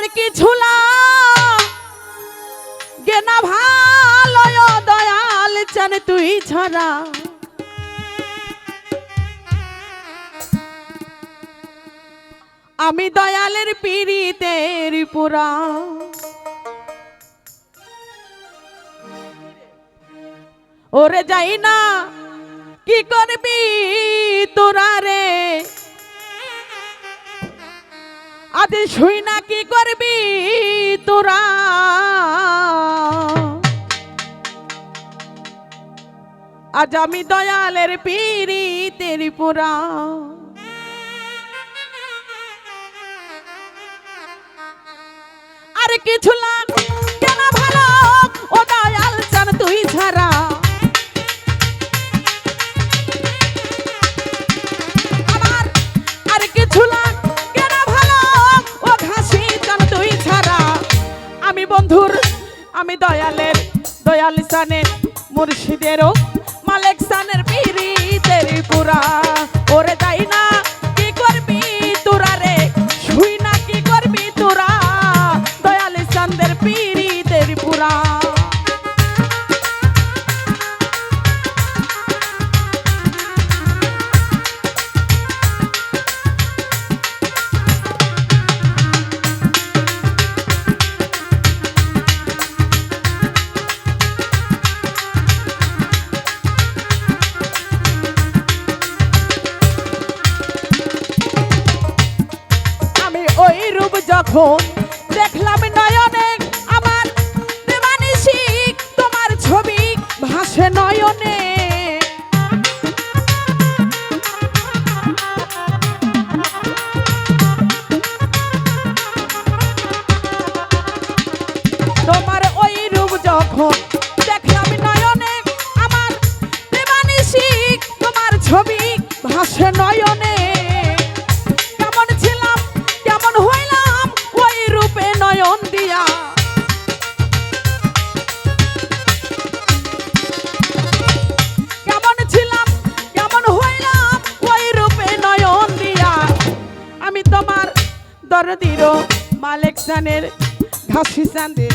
আর কি ঝুলা গেনা ভালো দয়াল, চান তুই ছাড়া। আমি দয়ালের পিড়িতের পুরা। ওরে যাই না, কি করবি তোরা রে? আজ শুই না, কি করবি তোরা? আজ আমি দয়ালের পিড়ি তেরি পুরা আর কিছু লাগ মুর্শিদেরও মালেক সানের পিরি তেরি পুরা। ওরে যাই না যখন দেখলাম নয়নে আমার দেবানিশি তোমার ছবি ভাসে নয়নে। নয়ন দিয়া কেমন ছিলাম, কেমন হইলাম, ওই রূপে নয়ন দিয়া। আমি তোমার দরদির মালেক সানের ঘাসি সান্দের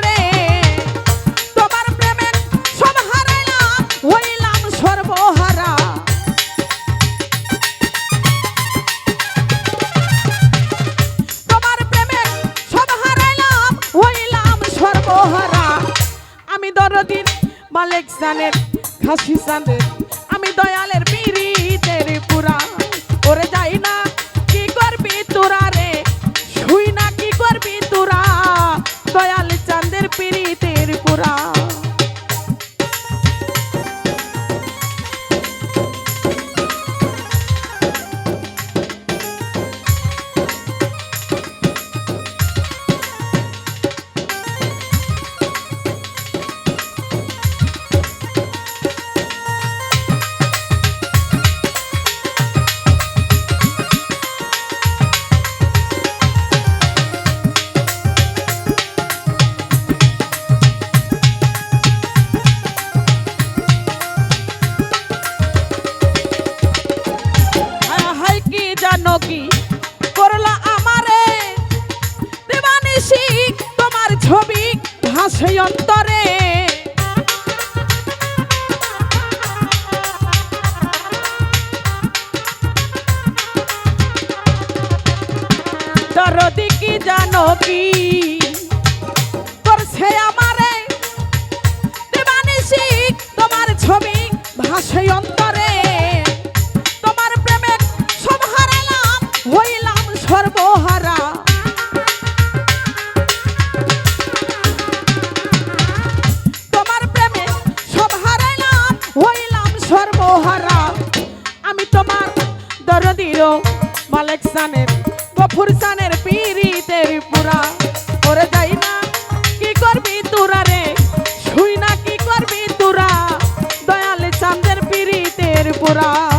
মালিক সানের খাসি সানের আমি দয়ালের পিড়িতের পুরা। ওরে যাই না, কি করবি তোরা রে? শুই না, কি করবি তোরা? দয়াল চাঁদের পিড়িতের পুরা। ভাসে অন্তরে তোমার প্রেমে সব হারালাম, হইলাম সর্বহারা। তোমার প্রেমে সব হারাইলাম হইলাম সর্বহারা। আমি তোমার দরদির মালেক সানের, গফুর সানের পিরিতের পুরা। করে যাই না পিরিতের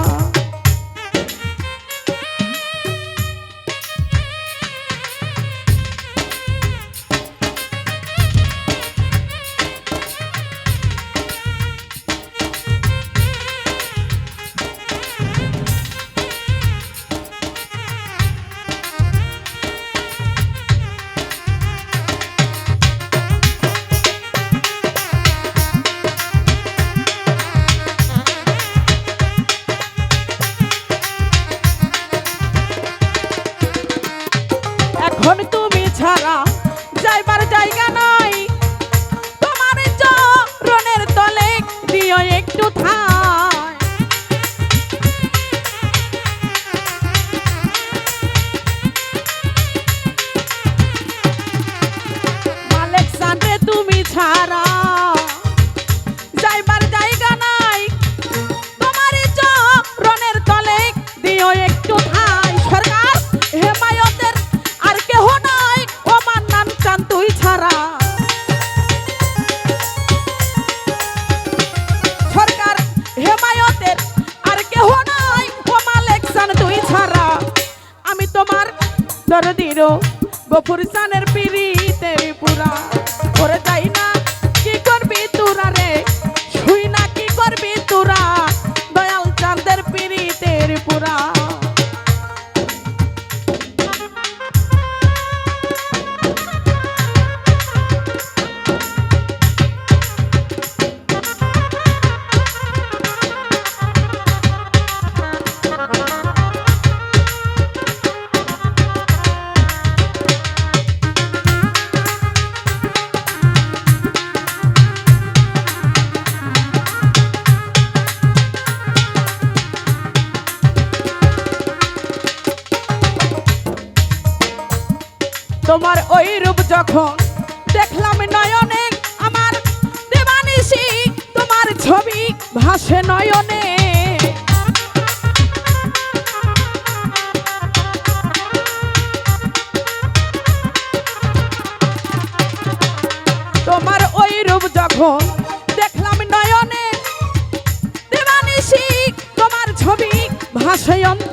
নাই। তোমার চরণের তলে দিও একটু ঠাই দরদির গফুর সানের পিড়িতে পুরা। করে যাই না, কি করবি তোরা রে? শুই না, কি করবি তোরা? দয়াল চাঁদের পিড়িতের পুরা। তোমার ওই রূপ যখন দেখলাম নয়নে, আমার দেবানিশি তোমার ছবি ভাসে নয়নে। তোমার ওই রূপ যখন দেখলাম নয়নে দেবানিশি তোমার ছবি ভাসে অন্তরে।